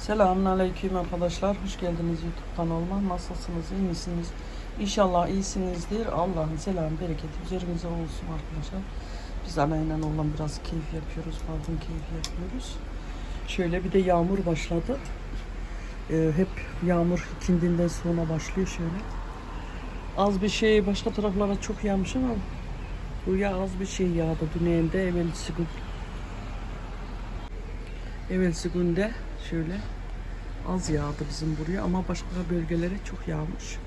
Selamünaleyküm arkadaşlar. Hoş geldiniz YouTube kanalıma. Nasılsınız? iyi misiniz? İnşallah iyisinizdir. Allah'ın selamı, bereketi üzerinize olsun arkadaşlar. Biz anayla olan biraz keyif yapıyoruz. Balkon keyfi yapıyoruz. Şöyle bir de yağmur başladı. Ee, hep yağmur ikindinden sonra başlıyor şöyle. Az bir şey başka taraflara çok yağmış ama buraya az bir şey yağdı. Dün de evvelsi gün. Evvelsi günde şöyle az yağdı bizim buraya ama başka bölgelere çok yağmış.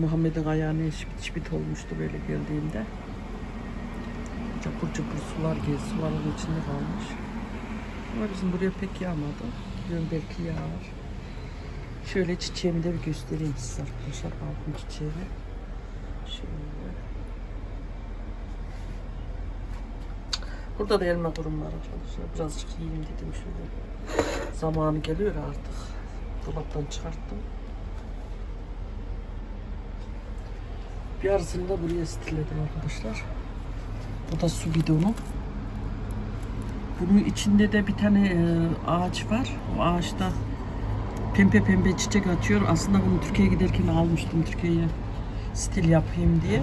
Muhammed'in ayağına şibit şibit olmuştu böyle geldiğinde. Çapur çapur sular gel, suların içinde kalmış. Ama bizim buraya pek yağmadı. Diyorum belki yağar. Şöyle çiçeğimi de bir göstereyim size arkadaşlar. Balkon çiçeğimi. Şöyle. Burada da elma kurum var arkadaşlar. Birazcık yiyeyim dedim şöyle. Zamanı geliyor artık. Dolaptan çıkarttım. Bir arasını da buraya stilledim arkadaşlar. Bu da su bidonu. Bunun içinde de bir tane e, ağaç var. O ağaçta pembe pembe çiçek açıyor. Aslında bunu Türkiye'ye giderken almıştım Türkiye'ye stil yapayım diye.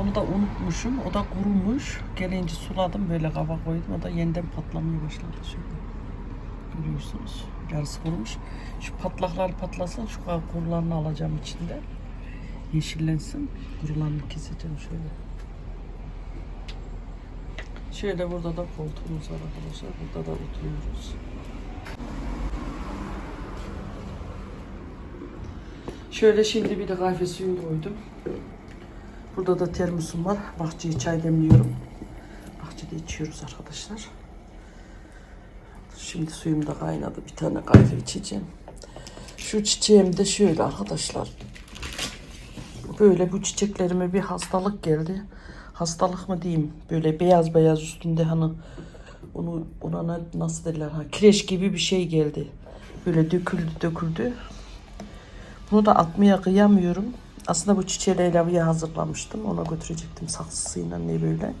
Onu da unutmuşum. O da kurumuş. Gelince suladım böyle kaba koydum. O da yeniden patlamaya başladı şöyle. Görüyorsunuz. Yarısı kurumuş. Şu patlaklar patlasın. Şu kurularını alacağım içinde. Yeşillensin. Kurularını keseceğim şöyle. Şöyle burada da koltuğumuz var arkadaşlar. Burada da oturuyoruz. Şöyle şimdi bir de kahve suyu koydum. Burada da termosum var. Bahçeye çay demliyorum. Bahçede içiyoruz arkadaşlar. Şimdi suyum da kaynadı. Bir tane kahve içeceğim. Şu çiçeğim de şöyle arkadaşlar. Böyle bu çiçeklerime bir hastalık geldi. Hastalık mı diyeyim? Böyle beyaz beyaz üstünde hani onu ona nasıl derler ha kireç gibi bir şey geldi. Böyle döküldü döküldü. Bunu da atmaya kıyamıyorum. Aslında bu çiçeği lavaya hazırlamıştım. Ona götürecektim saksısıyla ne böyle.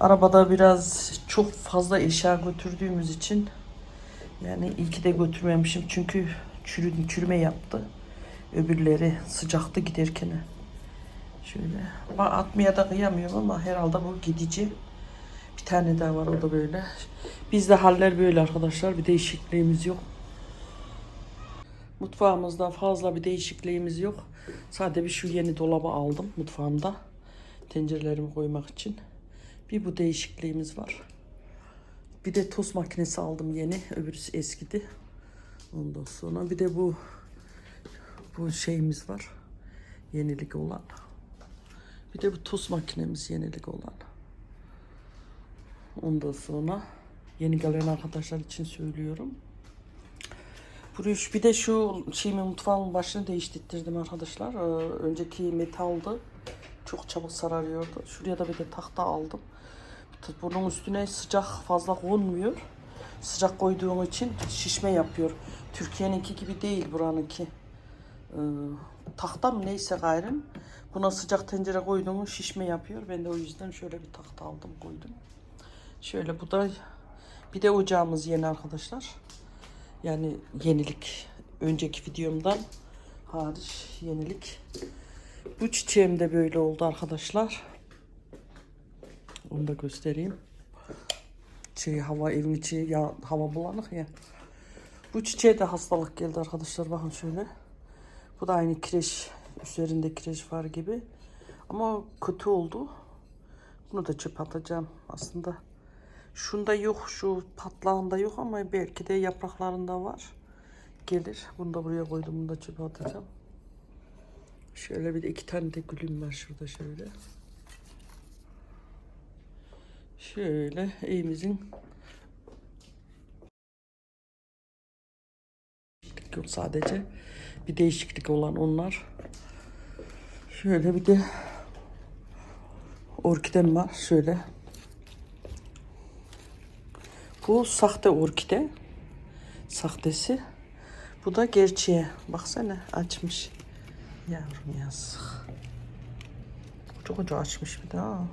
Arabada biraz çok fazla eşya götürdüğümüz için yani iyi de götürmemişim çünkü çürü, çürüme yaptı. Öbürleri sıcaktı giderken. Şöyle. Ba- Atmaya da kıyamıyorum ama herhalde bu gidici. Bir tane daha var o da böyle. Bizde haller böyle arkadaşlar. Bir değişikliğimiz yok. Mutfağımızda fazla bir değişikliğimiz yok. Sadece bir şu yeni dolabı aldım mutfağımda. Tencerelerimi koymak için. Bir bu değişikliğimiz var. Bir de tost makinesi aldım yeni. Öbürüsü eskidi. Ondan sonra bir de bu bu şeyimiz var. Yenilik olan. Bir de bu tost makinemiz yenilik olan. Ondan sonra yeni gelen arkadaşlar için söylüyorum. Buraya şu- bir de şu şeyimin mutfağımın başını değiştirdim arkadaşlar. Ee, önceki metaldı. Çok çabuk sararıyordu. Şuraya da bir de tahta aldım. Bunun üstüne sıcak fazla konmuyor. Sıcak koyduğum için şişme yapıyor. Türkiye'ninki gibi değil buranınki. Ee, tahta mı neyse gayrım. Buna sıcak tencere koyduğumu şişme yapıyor. Ben de o yüzden şöyle bir tahta aldım koydum. Şöyle bu da bir de ocağımız yeni arkadaşlar. Yani yenilik. Önceki videomdan hariç yenilik. Bu çiçeğim de böyle oldu arkadaşlar. Onu da göstereyim. Şey hava evin içi ya hava bulanık ya. Bu çiçeğe de hastalık geldi arkadaşlar. Bakın şöyle. Bu da aynı kireç. Üzerinde kireç var gibi. Ama kötü oldu. Bunu da çöp atacağım aslında. Şunda yok, şu patlağında yok ama belki de yapraklarında var. Gelir. Bunu da buraya koydum. Bunu da çöpe atacağım. Şöyle bir de iki tane de gülüm var şurada şöyle. Şöyle evimizin değişiklik yok sadece. Bir değişiklik olan onlar. Şöyle bir de orkidem var. Şöyle bu sahte orkide. Sahtesi. Bu da gerçeğe. Baksana açmış. Yavrum yazık. Koca koca açmış bir daha.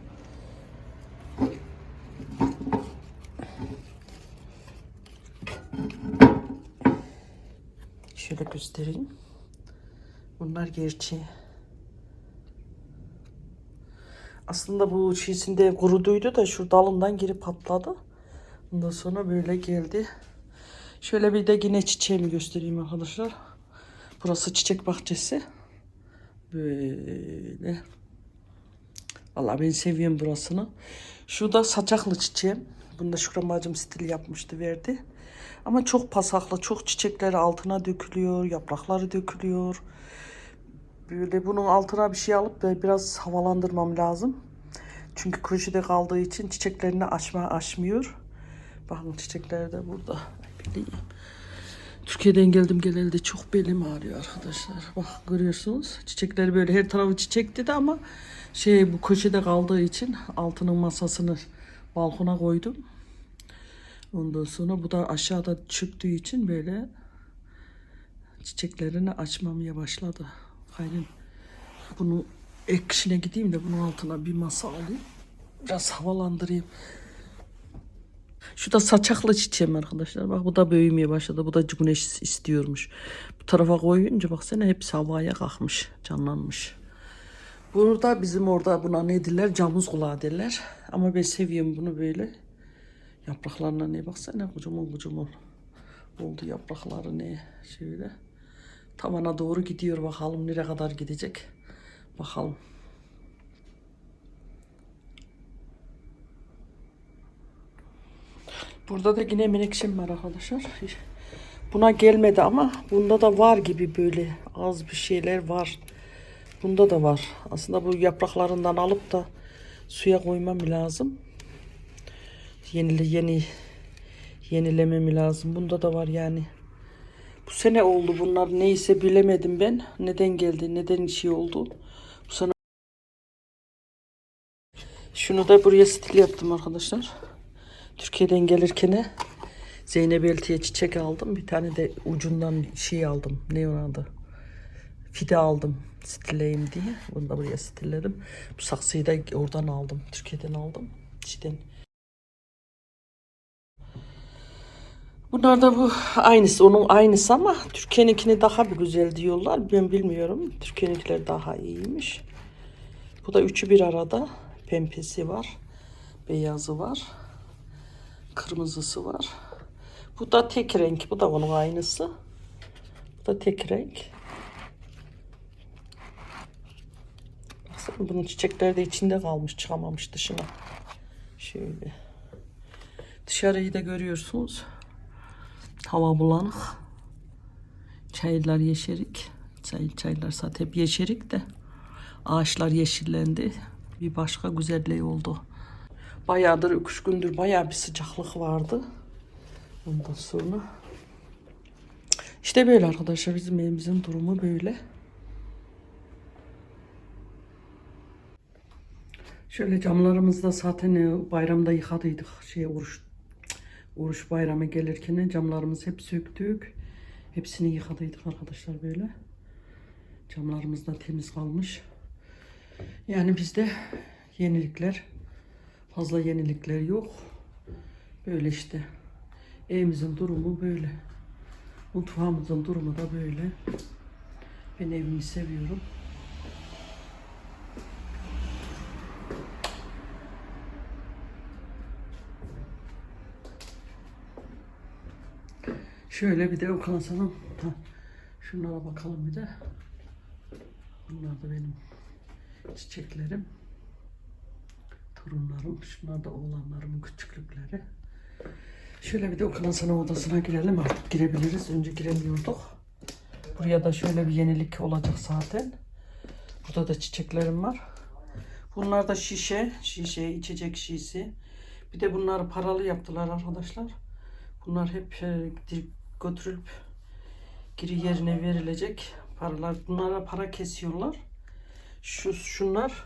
Şöyle göstereyim. Bunlar gerçeği. Aslında bu şişinde kuruduydu da şu dalından geri patladı. Ondan sonra böyle geldi. Şöyle bir de yine çiçeğimi göstereyim arkadaşlar. Burası çiçek bahçesi. Böyle. Vallahi ben seviyorum burasını. Şu da saçaklı çiçeğim. Bunu da Şükran bacım stil yapmıştı verdi. Ama çok pasaklı, çok çiçekleri altına dökülüyor, yaprakları dökülüyor. Böyle bunun altına bir şey alıp da biraz havalandırmam lazım. Çünkü köşede kaldığı için çiçeklerini açma açmıyor. Bakın çiçekler de burada. Bileyim. Türkiye'den geldim geleli de çok belim ağrıyor arkadaşlar. Bak görüyorsunuz çiçekleri böyle her tarafı çiçek dedi ama şey bu köşede kaldığı için altının masasını balkona koydum. Ondan sonra bu da aşağıda çöktüğü için böyle çiçeklerini açmamaya başladı. Hayır bunu ekşine gideyim de bunun altına bir masa alayım. Biraz havalandırayım. Şu da saçaklı çiçeğim arkadaşlar. Bak bu da büyümeye başladı. Bu da güneş istiyormuş. Bu tarafa koyunca baksana hepsi havaya kalkmış. Canlanmış. Burada bizim orada buna ne derler? Camuz kulağı derler. Ama ben seviyorum bunu böyle. Yapraklarına ne baksana kocaman kocaman oldu yaprakları ne şöyle. Tavana doğru gidiyor bakalım nereye kadar gidecek. Bakalım. Burada da yine menekşem var arkadaşlar. Buna gelmedi ama bunda da var gibi böyle az bir şeyler var. Bunda da var. Aslında bu yapraklarından alıp da suya koymam lazım. Yeni yeni yenilemem lazım. Bunda da var yani. Bu sene oldu bunlar neyse bilemedim ben. Neden geldi, neden şey oldu. Bu sene şunu da buraya stil yaptım arkadaşlar. Türkiye'den gelirken Zeynep Elti'ye çiçek aldım. Bir tane de ucundan şey aldım. Ne onun adı? Fide aldım. Stilleyim diye. Bunu da buraya stilledim. Bu saksıyı da oradan aldım. Türkiye'den aldım. İşte Bunlar da bu aynısı. Onun aynısı ama Türkiye'ninkini daha bir güzel diyorlar. Ben bilmiyorum. Türkiye'ninkiler daha iyiymiş. Bu da üçü bir arada. Pembesi var. Beyazı var. Kırmızısı var. Bu da tek renk. Bu da onun aynısı. Bu da tek renk. Baksana bunun çiçekleri de içinde kalmış. Çıkamamış dışına. Şöyle. Dışarıyı da görüyorsunuz. Hava bulanık. Çaylar yeşerik. Çay, çaylar zaten hep yeşerik de. Ağaçlar yeşillendi. Bir başka güzelliği oldu. Bayağıdır, üç gündür bayağı bir sıcaklık vardı. Ondan sonra işte böyle arkadaşlar bizim evimizin durumu böyle. Şöyle camlarımızda zaten e, bayramda yıkadıydık. Şey oruç oruç bayramı gelirken camlarımızı hep söktük. Hepsini yıkadıydık arkadaşlar böyle. Camlarımız da temiz kalmış. Yani bizde yenilikler fazla yenilikler yok. Böyle işte. Evimizin durumu böyle. Mutfağımızın durumu da böyle. Ben evimi seviyorum. Şöyle bir de Okan Sanım. Ha, Şunlara bakalım bir de. Bunlar da benim çiçeklerim. Torunlarım. Şunlar da oğlanlarımın küçüklükleri. Şöyle bir de Okan Sanım odasına girelim. Artık girebiliriz. Önce giremiyorduk. Buraya da şöyle bir yenilik olacak zaten. Burada da çiçeklerim var. Bunlar da şişe. Şişe, içecek şişesi. Bir de bunları paralı yaptılar arkadaşlar. Bunlar hep e, götürülüp geri yerine verilecek paralar. Bunlara para kesiyorlar. Şu şunlar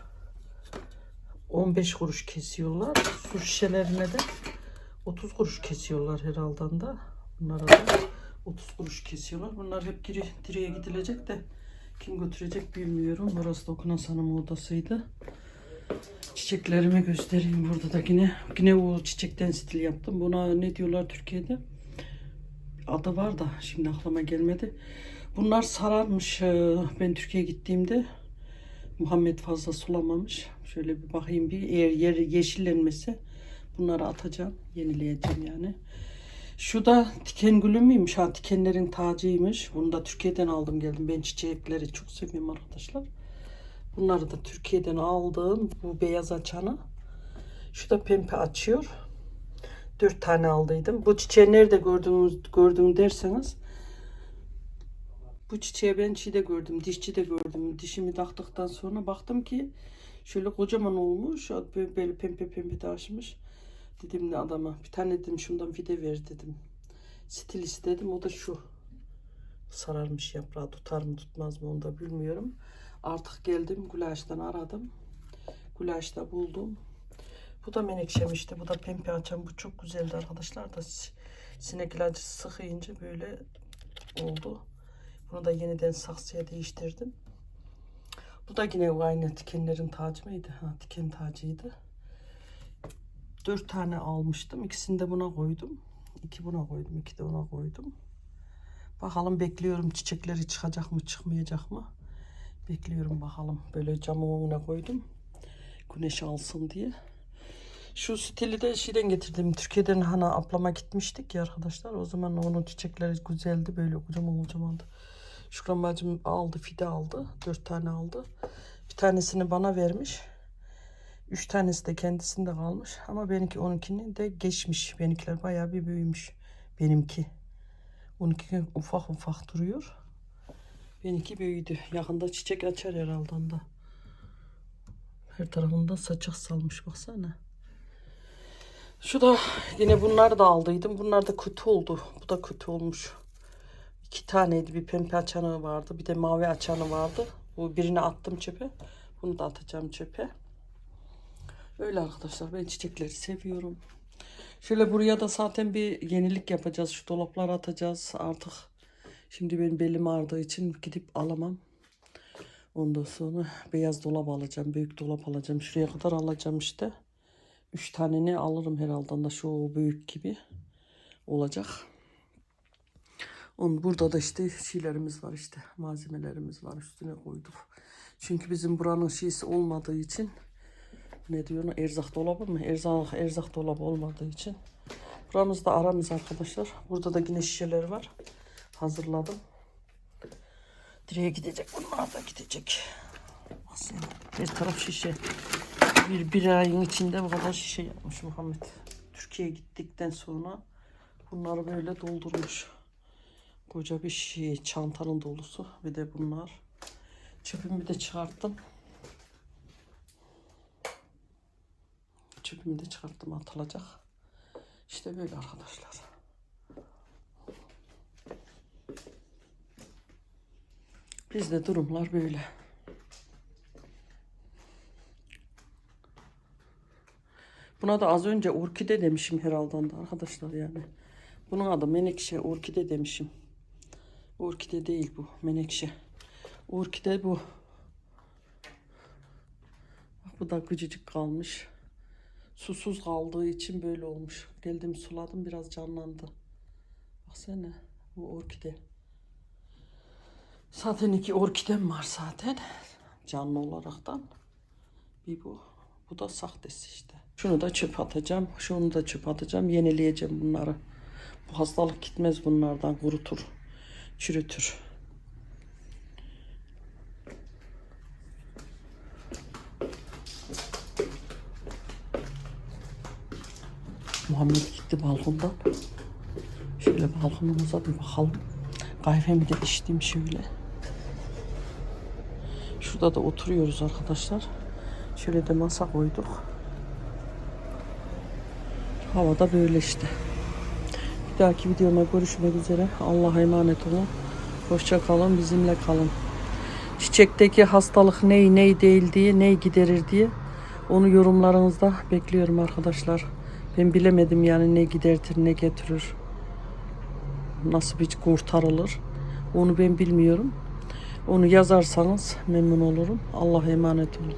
15 kuruş kesiyorlar. Su şişelerine de 30 kuruş kesiyorlar herhalde da. Bunlara da 30 kuruş kesiyorlar. Bunlar hep geri direğe gidilecek de kim götürecek bilmiyorum. Burası da okunan sanım odasıydı. Çiçeklerimi göstereyim burada da yine. Yine o çiçekten stil yaptım. Buna ne diyorlar Türkiye'de? Adı var da şimdi aklıma gelmedi. Bunlar sararmış. Ee, Ben Türkiye'ye gittiğimde Muhammed fazla sulamamış. Şöyle bir bakayım bir eğer yer yeşillenmesi bunları atacağım. Yenileyeceğim yani. Şu da tiken gülü müymüş? Ha tikenlerin tacıymış. Bunu da Türkiye'den aldım geldim. Ben çiçekleri çok seviyorum arkadaşlar. Bunları da Türkiye'den aldım. Bu beyaz açanı. Şu da pembe açıyor. Dört tane aldıydım. Bu çiçeği nerede gördünüz, gördüm derseniz bu çiçeği ben şeyde gördüm, dişçide gördüm. Dişimi taktıktan sonra baktım ki şöyle kocaman olmuş. Böyle pembe pembe de açmış. Dedim de adama bir tane dedim şundan fide ver dedim. Stil istedim o da şu. Sararmış yaprağı tutar mı tutmaz mı onu da bilmiyorum. Artık geldim gulaştan aradım. Gulaşta buldum. Bu da menekşem işte. Bu da pembe açan. Bu çok güzeldi arkadaşlar da si- sinek ilacı sıkayınca böyle oldu. Bunu da yeniden saksıya değiştirdim. Bu da yine aynı dikenlerin tacı mıydı? Ha, diken tacıydı. Dört tane almıştım. İkisini de buna koydum. İki buna koydum. iki de ona koydum. Bakalım bekliyorum çiçekleri çıkacak mı çıkmayacak mı? Bekliyorum bakalım. Böyle camın önüne koydum. Güneş alsın diye. Şu stili de şeyden getirdim. Türkiye'den hani ablama gitmiştik ya arkadaşlar. O zaman onun çiçekleri güzeldi. Böyle kocaman kocamandı. Şükran bacım aldı, fide aldı. Dört tane aldı. Bir tanesini bana vermiş. Üç tanesi de kendisinde kalmış. Ama benimki onunkini de geçmiş. Benimkiler bayağı bir büyümüş. Benimki. Onunki ufak ufak duruyor. Benimki büyüdü. Yakında çiçek açar herhalde. Her tarafında saçak salmış baksana. Şu da yine bunları da aldıydım. Bunlar da kötü oldu. Bu da kötü olmuş. İki taneydi. Bir pembe açanı vardı. Bir de mavi açanı vardı. Bu birini attım çöpe. Bunu da atacağım çöpe. Öyle arkadaşlar. Ben çiçekleri seviyorum. Şöyle buraya da zaten bir yenilik yapacağız. Şu dolapları atacağız artık. Şimdi benim belim ağrıdığı için gidip alamam. Ondan sonra beyaz dolap alacağım. Büyük dolap alacağım. Şuraya kadar alacağım işte. Üç taneni alırım herhalde da şu büyük gibi olacak. Onun burada da işte şeylerimiz var işte malzemelerimiz var üstüne koyduk. Çünkü bizim buranın şeysi olmadığı için ne diyor erzak dolabı mı? Erzak, erzak dolabı olmadığı için. Buramızda aramız arkadaşlar. Burada da yine şişeler var. Hazırladım. Direğe gidecek bunlar da gidecek. Aslında her taraf şişe. Bir, bir ayın içinde bu kadar şişe yapmış Muhammed. Türkiye'ye gittikten sonra bunları böyle doldurmuş. Koca bir şey çantanın dolusu bir de bunlar. Çöpümü de çıkarttım. Çöpümü de çıkarttım atılacak. İşte böyle arkadaşlar. Bizde durumlar böyle. Buna da az önce orkide demişim herhalde da arkadaşlar yani. Bunun adı menekşe orkide demişim. Orkide değil bu menekşe. Orkide bu. Bu da gıcıcık kalmış. Susuz kaldığı için böyle olmuş. Geldim suladım biraz canlandı. Baksana bu orkide. Zaten iki orkidem var zaten. Canlı olaraktan. Bir bu. Bu da sahtesi işte. Şunu da çöp atacağım. Şunu da çöp atacağım. Yenileyeceğim bunları. Bu hastalık gitmez bunlardan. Kurutur. Çürütür. Muhammed gitti balkondan. Şöyle balkonumuza bir bakalım. Kahvemi de içtim şöyle. Şurada da oturuyoruz arkadaşlar. Şöyle de masa koyduk. Havada böyle işte. Bir dahaki videoma görüşmek üzere. Allah'a emanet olun. Hoşça kalın, bizimle kalın. Çiçekteki hastalık ney ney değil diye, ney giderir diye onu yorumlarınızda bekliyorum arkadaşlar. Ben bilemedim yani ne gidertir, ne getirir. Nasıl bir kurtarılır. Onu ben bilmiyorum. Onu yazarsanız memnun olurum. Allah'a emanet olun.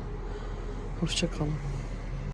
Hoşça kalın.